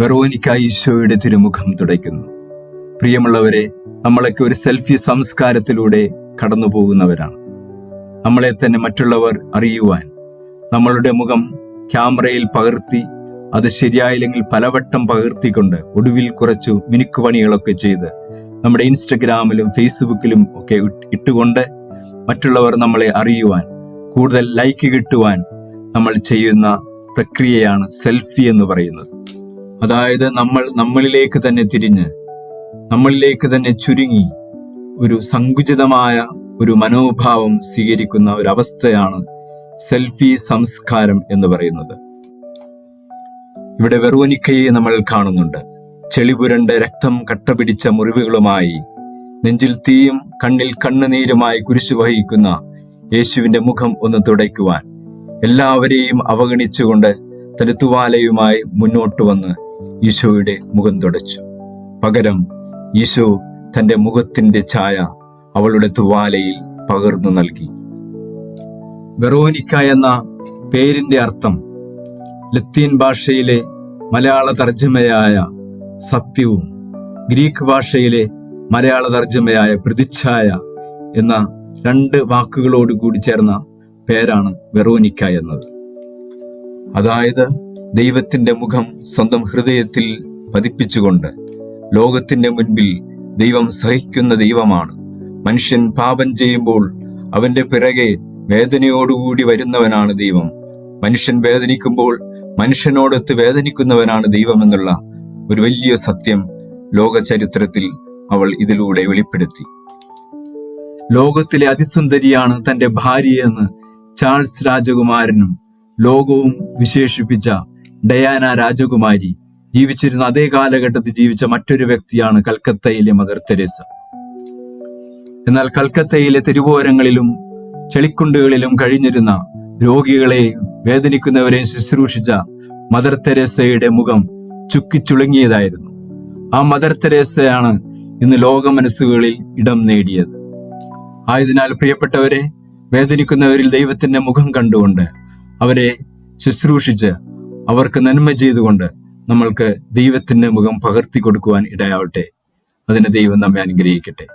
Veronica ഈശോയുടെ തിരുമുഖം തുടയ്ക്കുന്നു. പ്രിയമുള്ളവരെ നമ്മളൊക്കെ ഒരു സെൽഫി സംസ്കാരത്തിലൂടെ കടന്നു പോകുന്നവരാണ് നമ്മളെ തന്നെ മറ്റുള്ളവർ അറിയുവാൻ നമ്മളുടെ മുഖം ക്യാമറയിൽ പകർത്തി അത് ശരിയായില്ലെങ്കിൽ പലവട്ടം പകർത്തിക്കൊണ്ട് ഒടുവിൽ കുറച്ചു മിനുക്കുപണികളൊക്കെ ചെയ്ത് നമ്മുടെ ഇൻസ്റ്റഗ്രാമിലും ഫേസ്ബുക്കിലും ഒക്കെ ഇട്ടുകൊണ്ട് മറ്റുള്ളവർ നമ്മളെ അറിയുവാൻ കൂടുതൽ ലൈക്ക് കിട്ടുവാൻ നമ്മൾ ചെയ്യുന്ന പ്രക്രിയയാണ് സെൽഫി എന്ന് പറയുന്നത്. അതായത് നമ്മൾ നമ്മളിലേക്ക് തന്നെ തിരിഞ്ഞ് നമ്മളിലേക്ക് തന്നെ ചുരുങ്ങി ഒരു സങ്കുചിതമായ ഒരു മനോഭാവം സ്വീകരിക്കുന്ന ഒരു അവസ്ഥയാണ് സെൽഫി സംസ്കാരം എന്ന് പറയുന്നത്. ഇവിടെ വെറോനിക്കയെ നമ്മൾ കാണുന്നുണ്ട്. ചെളിപുരണ്ട് രക്തം കട്ടപിടിച്ച മുറിവുകളുമായി നെഞ്ചിൽ തീയും കണ്ണിൽ കണ്ണുനീരുമായി കുരിശു വഹിക്കുന്ന യേശുവിന്റെ മുഖം ഒന്ന് തുടയ്ക്കുവാൻ എല്ലാവരെയും അവഗണിച്ചുകൊണ്ട് തന്റെ മുന്നോട്ട് വന്ന് ഈശോയുടെ മുഖം തുടച്ചു. പകരം ഈശോ തന്റെ മുഖത്തിന്റെ ഛായ അവളുടെ തുവാലയിൽ പകർന്നു നൽകി. വെറോനിക്ക എന്ന പേരിന്റെ അർത്ഥം ലത്തീൻ ഭാഷയിലെ മലയാള തർജമയായ സത്യവും ഗ്രീക്ക് ഭാഷയിലെ മലയാള തർജമയായ പ്രതിച്ഛായ എന്ന രണ്ട് വാക്കുകളോട് കൂടി ചേർന്ന പേരാണ് വെറോനിക്ക എന്നത്. അതായത് ദൈവത്തിന്റെ മുഖം സ്വന്തം ഹൃദയത്തിൽ പതിപ്പിച്ചുകൊണ്ട് ലോകത്തിന്റെ മുൻപിൽ ദൈവം സഹിക്കുന്ന ദൈവമാണ്. മനുഷ്യൻ പാപം ചെയ്യുമ്പോൾ അവന്റെ പിറകെ വേദനയോടുകൂടി വരുന്നവനാണ് ദൈവം. മനുഷ്യൻ വേദനിക്കുമ്പോൾ മനുഷ്യനോടൊത്ത് വേദനിക്കുന്നവനാണ് ദൈവം എന്നുള്ള ഒരു വലിയ സത്യം ലോക ചരിത്രത്തിൽ അവൾ ഇതിലൂടെ വെളിപ്പെടുത്തി. ലോകത്തിലെ അതിസുന്ദരിയാണ് തന്റെ ഭാര്യയെന്ന് ചാൾസ് രാജകുമാരനും ലോകവും വിശേഷിപ്പിച്ച ഡയാന രാജകുമാരി ജീവിച്ചിരുന്ന അതേ കാലഘട്ടത്തിൽ ജീവിച്ച മറ്റൊരു വ്യക്തിയാണ് കൽക്കത്തയിലെ മദർ തെരേസ. എന്നാൽ കൽക്കത്തയിലെ തെരുവോരങ്ങളിലും ചെളിക്കുണ്ടുകളിലും കഴിഞ്ഞിരുന്ന രോഗികളെ വേദനിക്കുന്നവരെ ശുശ്രൂഷിച്ച മദർ തെരേസയുടെ മുഖം ചുക്കിച്ചുളുങ്ങിയതായിരുന്നു ആ മദർ തെരേസയാണ് ഇന്ന് ലോക മനസ്സുകളിൽ ഇടം നേടിയത്. ആയതിനാൽ പ്രിയപ്പെട്ടവരെ വേദനിക്കുന്നവരിൽ ദൈവത്തിന്റെ മുഖം കണ്ടുകൊണ്ട് അവരെ ശുശ്രൂഷിച്ച് അവർക്ക് നന്മ ചെയ്തുകൊണ്ട് നമ്മൾക്ക് ദൈവത്തിന്റെ മുഖം പകർത്തി കൊടുക്കുവാൻ ഇടയാവട്ടെ. അതിന് ദൈവം നമ്മെ അനുഗ്രഹിക്കട്ടെ.